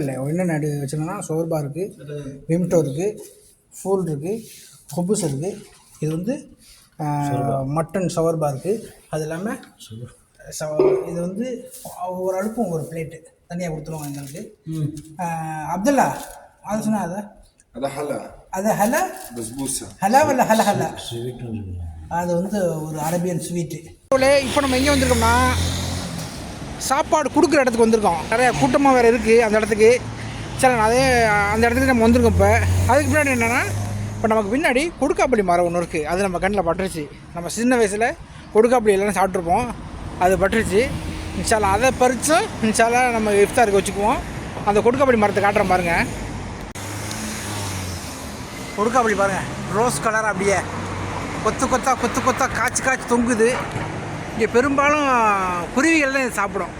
இல்லை. என்ன நடு வச்சுருந்தோம்னா சோர்பா இருக்குது விம்டோ இருக்குது ஃபூல் இருக்குது ஹொபுஸ் இருக்குது இது வந்து மட்டன் சவர்பா இருக்குது அது இல்லாமல் இது வந்து ஒவ்வொரு அடுப்பும் ஒரு பிளேட்டு. தனியாக கொடுத்துருவாங்க எங்களுக்கு. அப்துல்லா அது சொன்னா அதை? அது ஹலா. அது ஹலா? பஸ்பூசா ஹலா வல்ல ஹலா ஹலா? அது வந்து ஒரு அரேபியன் ஸ்வீட்டு. இப்போ நம்ம எங்கே வந்திருக்கோம்னா சாப்பாடு கொடுக்குற இடத்துக்கு வந்திருக்கோம். நிறையா கூட்டமாக வேறு இருக்குது அந்த இடத்துக்கு. சரி அதே அந்த இடத்துக்கு நம்ம வந்திருக்கோம் இப்போ. அதுக்கு பின்னாடி என்னென்னா இப்போ நமக்கு பின்னாடி கொடுக்காப்பள்ளி மரம் ஒன்று இருக்குது அது நம்ம கண்ணில் பட்டுருச்சு. நம்ம சின்ன வயசில் கொடுக்காப்பள்ளி எல்லாம் சாப்பிட்ருப்போம் அது பட்டுருச்சு. இன்ஷால்லா அதை பறித்து இன்ஷால்லா நம்ம இஃப்தாருக்கு வச்சுக்குவோம். அந்த கொடுக்காப்பள்ளி மரத்தை காட்டுறேன் பாருங்கள் கொடுக்காப்பள்ளி பாருங்கள் ரோஸ் கலர் அப்படியே. கொத்து கொத்தா கொத்து கொத்தா காய்ச்சி காய்ச்சி தொங்குது. இங்கே பெரும்பாலும் குருவிகள் தான் இதை சாப்பிடும்.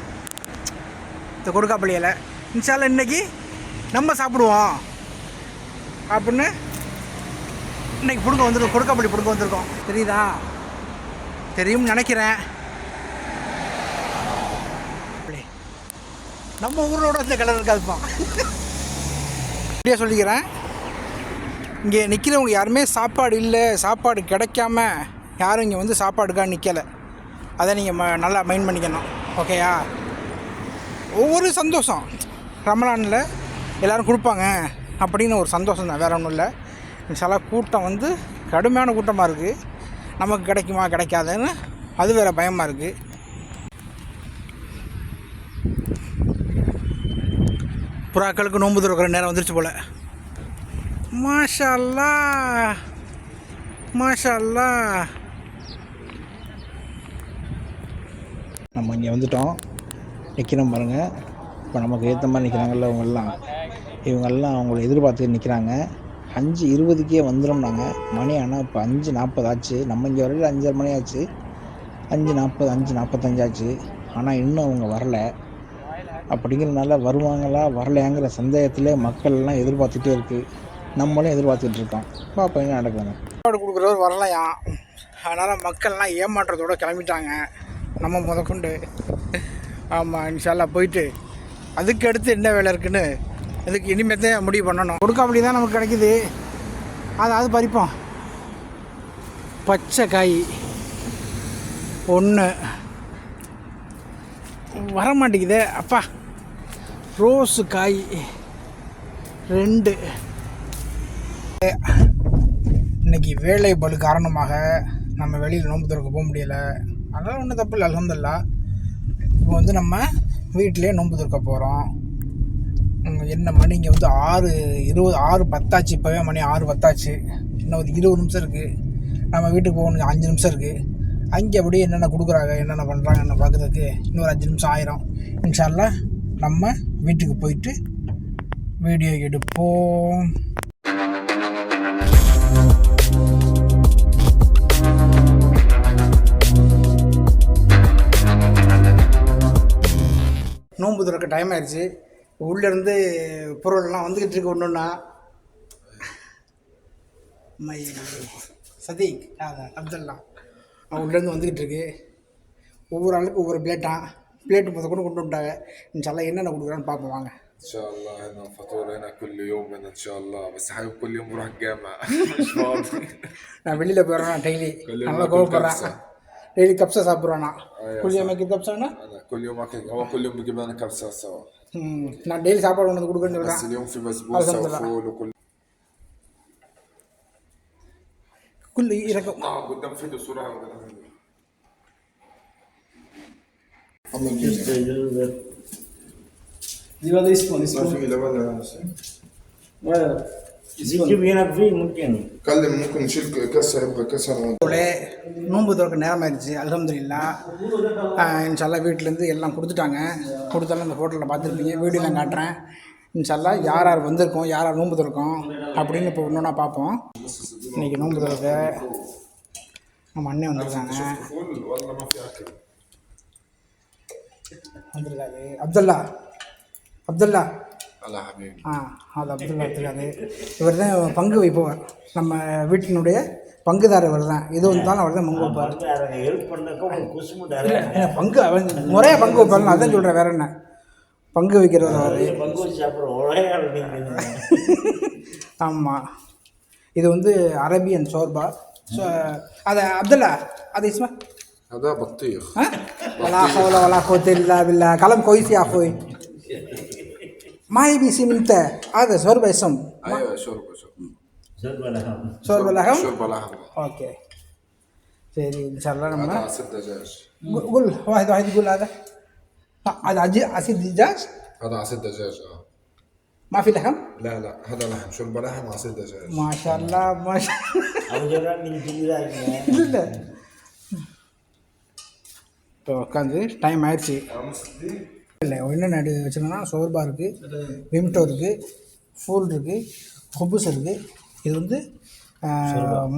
இந்த கொடுக்காப்பள்ளி இலை. இன்ஷால்ல நம்ம சாப்பிடுவோம். அப்படின்னு இன்னைக்கு பிடுங்க வந்துருக்கோம். கொடுக்காப்பள்ளி பிடுங்க வந்திருக்கோம். தெரியுதா? தெரியும்னு நினைக்கிறேன். அப்படி. நம்ம ஊரோட இந்த கலர் இருக்காதுப்பா அப்படியே சொல்லிக்கிறேன். இங்கே நிற்கிறவங்க யாருமே சாப்பாடு இல்லை. சாப்பாடு கிடைக்காம யாரும் இங்கே வந்து சாப்பாடுக்காக நிற்கலை அதை நீங்கள் ம நல்லா மைண்ட் பண்ணிக்கணும். ஓகேயா ஒவ்வொரு சந்தோஷம். ரமலானில் எல்லோரும் கொடுப்பாங்க அப்படின்னு ஒரு சந்தோஷம் தான். வேறு ஒன்றும் இல்லை. சில கூட்டம் வந்து கடுமையான கூட்டமாக இருக்குது நமக்கு கிடைக்குமா கிடைக்காதுன்னு அது வேறு பயமாக இருக்குது புறாக்களுக்கு நோன்பு திறக்கிற நேரம் வந்துருச்சு போல். மாஷா மாஷல்லா மாஷா நம்ம இங்கே வந்துட்டோம். நிற்கிறோம் பாருங்கள் இப்போ நமக்கு ஏற்ற மாதிரி நிற்கிறாங்கல்ல இவங்கெல்லாம். இவங்கெல்லாம் அவங்கள எதிர்பார்த்து நிற்கிறாங்க அஞ்சு இருபதுக்கே வந்துடும் நாங்கள் மணி ஆனால் இப்போ அஞ்சு நாற்பது ஆச்சு. நம்ம இங்கே வரையில் அஞ்சரை மணி ஆச்சு. அஞ்சு நாற்பது அஞ்சு நாற்பத்தஞ்சு ஆச்சு. ஆனால் இன்னும் அவங்க வரலை. அப்படிங்கிறனால வருவாங்களா வரலையாங்கிற சந்தேகத்திலே மக்கள் எல்லாம் எதிர்பார்த்துட்டே இருக்குது நம்மளும் எதிர்பார்த்துட்டு இருக்கோம். பார்ப்போம் என்ன நடக்குதுங்க கொடுக்குறவர் வரலையா? அதனால் மக்கள்லாம் ஏமாற்றத்தோடு கிளம்பிட்டாங்க. நம்ம முதற்கொண்டு. ஆமாம் இன்ஷால்லாம் போயிட்டு அதுக்கு அடுத்து என்ன வேலை இருக்குன்னு இதுக்கு இனிமேல் முடிவு பண்ணணும். கொடுக்காப்படி தான் நமக்கு கிடைக்குது. அதாவது பறிப்போம். பச்சை காய் ஒன்று வர மாட்டேங்குதே அப்பா ரோஸு காய் ரெண்டு. இன்னைக்கு வேலை பளு காரணமாக நம்ம வெளியில் நோன்பு திறக்க போக முடியலை. அதெல்லாம் ஒன்றும் தப்பு இல்லை அலமதுல்லா இப்போ வந்து நம்ம வீட்டிலே நோன்பு திறக்க போகிறோம் என்ன மணி? இங்கே வந்து ஆறு இருபது ஆறு பத்தாச்சு. இப்போவே மணி ஆறு பத்தாச்சு. இன்னும் ஒரு இருபது நிமிஷம் இருக்குது நம்ம வீட்டுக்கு போகணும் அஞ்சு நிமிஷம் இருக்குது அங்கே அப்படியே என்னென்ன கொடுக்குறாங்க என்னென்ன பண்ணுறாங்க என்ன பார்க்குறதுக்கு இன்னொரு அஞ்சு நிமிஷம் ஆயிரும். இன்ஷால்லாம் நம்ம வீட்டுக்கு போயிட்டு வீடியோ எடுப்போம். டைம் ஆயிடுச்சு உள்ளேருந்து பொருள்லாம் வந்துக்கிட்டு இருக்கு ஒன்று ஒன்றா மை சதீக் அதான் அப்துல்லா அவன் உள்ளேருந்து வந்துக்கிட்டு இருக்கு ஒவ்வொரு ஆளுக்கும் ஒவ்வொரு பிளேட்டான் பிளேட்டு முத கூட கொண்டு வந்துட்டாங்க இன்ஷால்லா என்னென்ன கொடுக்குறான்னு பார்ப்போம் வாங்க ان شاء الله هنا فطور هنا كل يوم هنا ان شاء الله بس حابب كل يوم بروح الجامع مش فاضي நான் வெளியில் போயிடுறேன் டெய்லி Daily நல்லா باكل கோவப்படுறேன் كبسة. டெய்லி கப்ஸா சாப்பிட்றேன் நான் أيوة குழி அமைக்க கப்ஸானா انا كل يوم اكل هو كل يوم بيجيب لنا كبسه سوا ம், நான் டெய்லி சாப்பாடு கொண்டு வந்து கொடுக்குறேன்னு بس சொல்கிறேன் اليوم في بسبوسه الحمد لله. وفول وكل குள் இறக்கும் اه قدام فيديو صوره Lleva disco, ما disco. في لبن Bueno, يجيب هناك فيه ممكن كلم ممكن نشيل كسر يبقى كسر போலே நோன்பு திறக்க நேரம் ஆயிடுச்சு அலமதுல்லா இன்ஷால்லா வீட்டிலேருந்து எல்லாம் கொடுத்துட்டாங்க கொடுத்தாலும் இந்த ஹோட்டலில் பார்த்துருப்பீங்க வீடியோலாம் காட்டுறேன் இன்ஷால்லா யார் யார் வந்திருக்கோம் யார் யார் நோன்பு திறக்கோம் அப்படின்னு இப்போ ஒன்று பார்ப்போம் இன்றைக்கி நோன்பு திறக்க நம்ம அண்ணன் வந்திருக்காங்க فول والله ما في اكل வந்திருக்காரு அப்துல்லா அப்துல்லா هلا حبيبي அது அப்துல் இருக்காரு இவர் தான் பங்கு வைப்பவர். நம்ம வீட்டினுடைய பங்குதாரர் இவர் தான். எது வந்தாலும் அவர் தான் பங்கு வைப்பார். பங்கு அவர் முறையாக பங்கு நான் அதான் சொல்கிறேன் வேற என்ன? பங்கு வைக்கிறவர் அவர். ஆமாம் இது வந்து அரேபியன் சோர்பா. ஸோ அதை அப்துல்லா அது இஸ்மா அதான் பக்தி. வலா ஹோல வலா ஹோத்தில்லா பில்லா. கலம் கொய்சியா ஹோய் ما بي سي انت هذا شرب اسم أيوه شرب شرب شرب لحم شرب لحم أوكي سيدي ان شاء الله لما عصير دجاج قول واحد واحد يقول هذا هذا عصير دجاج هذا عصير دجاج آه ما في لحم؟ لا لا هذا لحم شرب لحم وعصير دجاج ما شاء الله ما شاء الله من لا لا تو كان تايم عارفي இல்லை என்ன நடு வச்சுருந்தோம்னா சோர்பா இருக்குது விம்டோ இருக்குது ஃபூல் இருக்குது ஹுபுஸ் இருக்குது இது வந்து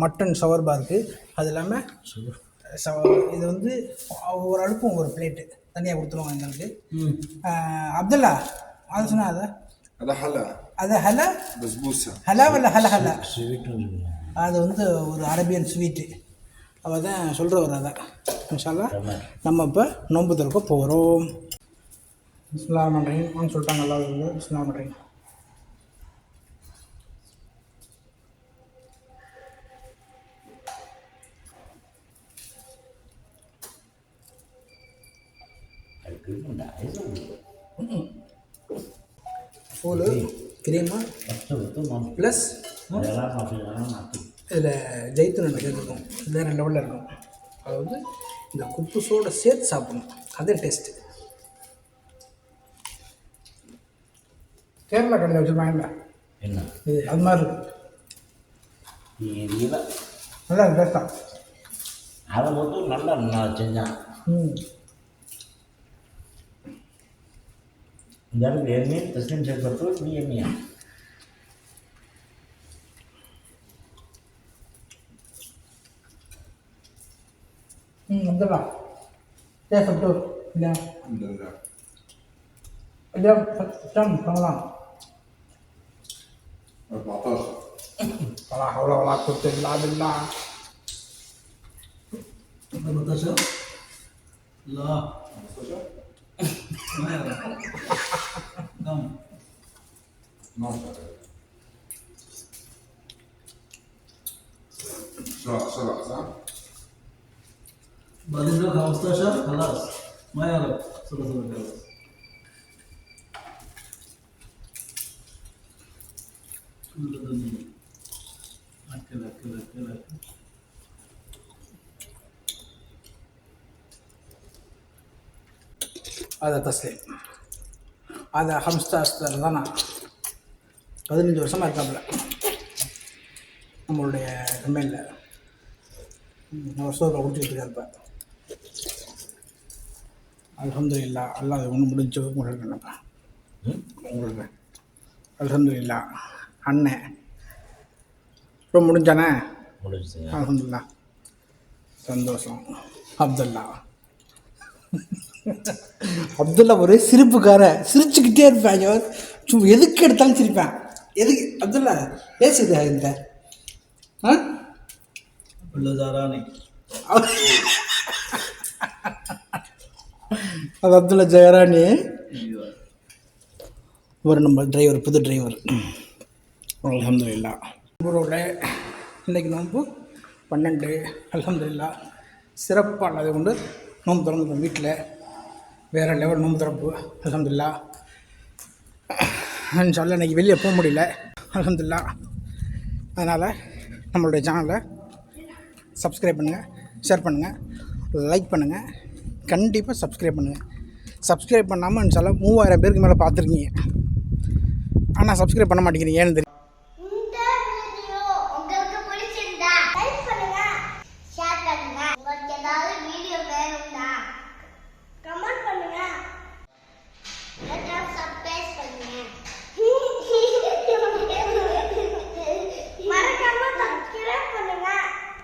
மட்டன் சவர்பா இருக்குது அது இல்லாமல் இது வந்து ஒவ்வொரு அடுப்பும் ஒரு பிளேட்டு தனியாக கொடுத்துருவோம் எங்களுக்கு. அப்துல்லா அது சொன்னா அதை? அது ஹலா. ஹலா? வல்ல ஹல ஹலா? அது வந்து ஒரு அரேபியன் ஸ்வீட்டு. அவள் தான் சொல்கிறவர் அதான். இன்ஷால்லா நம்ம இப்போ நோன்பு திறக்க போகிறோம் இஸ்லாம் பண்ணுறீங்க வாங்க சொல்லிட்டாங்க நல்லா இருக்குது இஸ்லாம் பண்ணுறீங்க ஃபூலு கிரீமா ப்ளஸ் இதில் ஜெய்த்தூன் எனக்கு இருக்கும். வேறு லெவலில் இருக்கும். அது வந்து இந்த குப்புசோட சேர்த்து சாப்பிடணும். அதே டேஸ்ட்டு கேரளா கடையில் வச்சுருப்பாங்கல்ல என்ன இது அது மாதிரி இருக்கு நல்லா பேசலாம் அதை மட்டும் நல்லா நான் செஞ்சான் இந்த இடத்துல எண்ணி தஸ்லிம் சேர்ப்பட்டு நீ எண்ணியா ம் வந்துடலாம் பேசப்பட்டு இல்லையா இல்லையா சட்டம் பண்ணலாம் 14 ولا حول ولا قوة إلا بالله. منتشر لا. ما يعرف كم 12 بسرعة بسرعة صح؟ بعدين لو 15 خلاص. ما يعرف صلى الله عليه லக்கு லக்கு அதை தஸ்லீம் அதை ஹம்ஸ்தா அஸ்தர் பதினஞ்சு வருஷமாக இருக்காப்புல. நம்மளுடைய கம்பெனியில் நம்ம சோப்பில் குடிச்சிக்கிட்டு இருக்காருப்ப. அலமது இல்லா அல்லா ஒன்று முடிஞ்சு உங்களுக்கு உங்களுக்கு. அலமது இல்லா அண்ணன் இப்போ முடிஞ்சானே? முடிஞ்சுங்க அலமதுல்லா சந்தோஷம். அப்துல்லா. அப்துல்லா ஒரே சிரிப்புக்கார. சிரிச்சுக்கிட்டே இருப்பேன். சும்மா எதுக்கு எடுத்தாலும் சிரிப்பேன். எதுக்கு? அப்துல்லா பேசுது இந்த? ஆ? அது அப்துல்லா ஜெயராணி. ஒரு நம்ம டிரைவர் புது டிரைவர் அலமதுல்லா நண்பரோட இன்றைக்கி நோன்பு பன்னெண்டு அலமதுல்லா சிறப்பானது கொண்டு நோன்பு திறந்து வீட்டில் வேறு லெவல் நோன்பு திறப்பு அலமதுல்லா சொல்ல இன்றைக்கி வெளியே போக முடியல அலமதுல்லா அதனால் நம்மளுடைய சேனலை சப்ஸ்கிரைப் பண்ணுங்கள் ஷேர் பண்ணுங்கள் லைக் பண்ணுங்கள் கண்டிப்பாக சப்ஸ்கிரைப் பண்ணுங்கள் சப்ஸ்கிரைப் பண்ணாமல் சொல்ல மூவாயிரம் பேருக்கு மேலே பார்த்துருக்கீங்க. ஆனால் சப்ஸ்கிரைப் பண்ண மாட்டேங்கிறீங்க ஏன்னு தெரியல